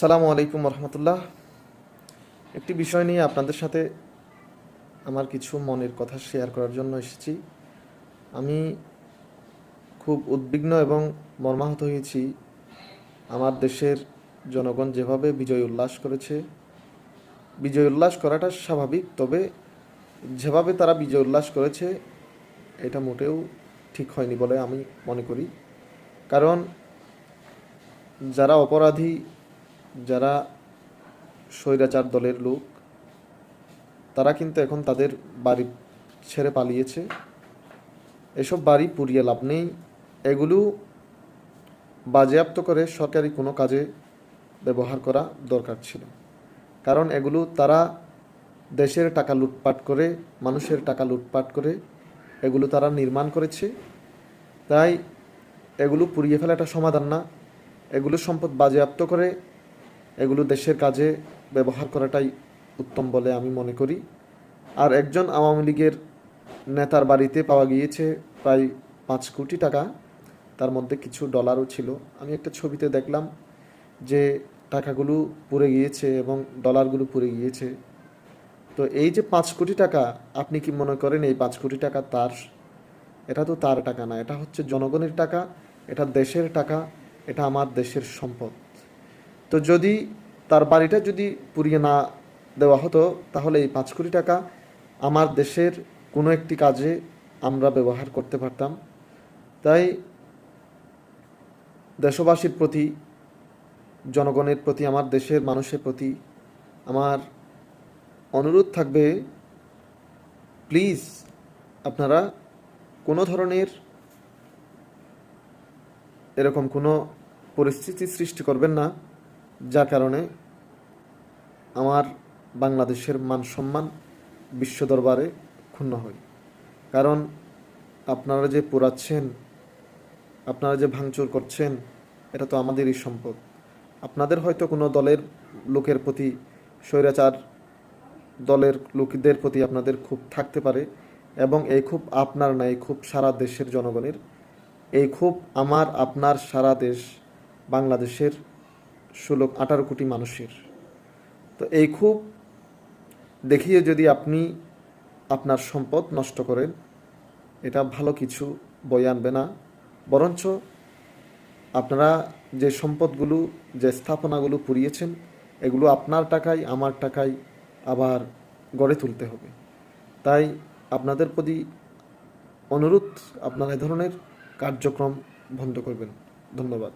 সালামু আলাইকুম রহমতুল্লাহ একটি বিষয় নিয়ে আপনাদের সাথে আমার কিছু মনের কথা শেয়ার করার জন্য এসেছি। আমি খুব উদ্বিগ্ন এবং মর্মাহত হয়েছি। আমার দেশের জনগণ যেভাবে বিজয় উল্লাস করেছে, বিজয় উল্লাস করাটা স্বাভাবিক, তবে যেভাবে তারা বিজয় উল্লাস করেছে, এটা মোটেও ঠিক হয়নি বলে আমি মনে করি। কারণ যারা অপরাধী যারা স্বৈরাচার দলের লোক, তারা কিন্তু এখন তাদের বাড়ি ছেড়ে পালিয়েছে। এসব বাড়ি পুড়িয়ে লাভ নেই। এগুলো বাজেয়াপ্ত করে সরকারি কোনো কাজে ব্যবহার করা দরকার ছিল। কারণ এগুলো তারা দেশের টাকা লুটপাট করে, মানুষের টাকা লুটপাট করে, এগুলো তারা নির্মাণ করেছে। তাই এগুলো পুড়িয়ে ফেলাটা সমাধান না। এগুলো সম্পদ বাজেয়াপ্ত করে এগুলো দেশের কাজে ব্যবহার করাটাই উত্তম বলে আমি মনে করি। আর একজন আওয়ামী লীগের নেতার বাড়িতে পাওয়া গিয়েছে প্রায় পাঁচ কোটি টাকা। তার মধ্যে কিছু ডলারও ছিল। আমি একটা ছবিতে দেখলাম যে টাকাগুলো পুড়ে গিয়েছে এবং ডলারগুলো পুড়ে গিয়েছে। তো এই যে পাঁচ কোটি টাকা, আপনি কি মনে করেন এই পাঁচ কোটি টাকা তার? এটা তো তার টাকা না, এটা হচ্ছে জনগণের টাকা, এটা দেশের টাকা, এটা আমার দেশের সম্পদ। তো যদি তার বাড়িটা যদি পুড়িয়ে না দেওয়া হতো, তাহলে এই পাঁচ কোটি টাকা আমার দেশের কোনো একটি কাজে আমরা ব্যবহার করতে পারতাম। তাই দেশবাসীর প্রতি, জনগণের প্রতি, আমার দেশের মানুষের প্রতি আমার অনুরোধ থাকবে প্লিজ আপনারা কোনো ধরনের এরকম কোনো পরিস্থিতি সৃষ্টি করবেন না। যার কারণে আমার বাংলাদেশের মান সম্মান বিশ্ব দরবারে ক্ষুণ্ণ হয়। কারণ আপনারা যে পোড়াচ্ছেন, আপনারা যে ভাঙচুর করছেন, এটা তো আমাদেরই সম্পদ। আপনাদের হয়তো কোনো দলের লোকের প্রতি স্বৈরাচার, দলের লোকদের প্রতি আপনাদের খুব থাকতে পারে এবং এই খুব আপনার না, এই খুব সারা দেশের জনগণের। এই খুব আমার, আপনার, সারা দেশ, বাংলাদেশের ষোলো আঠারো কোটি মানুষের। তো এই খুব দেখিয়ে যদি আপনি আপনার সম্পদ নষ্ট করেন, এটা ভালো কিছু বই আনবে না। বরঞ্চ আপনারা যে সম্পদগুলো, যে স্থাপনাগুলো পুড়িয়েছেন, এগুলো আপনার টাকায়, আমার টাকায় আবার গড়ে তুলতে হবে। তাই আপনাদের প্রতি অনুরোধ, আপনারা এ ধরনের কার্যক্রম বন্ধ করবেন। ধন্যবাদ।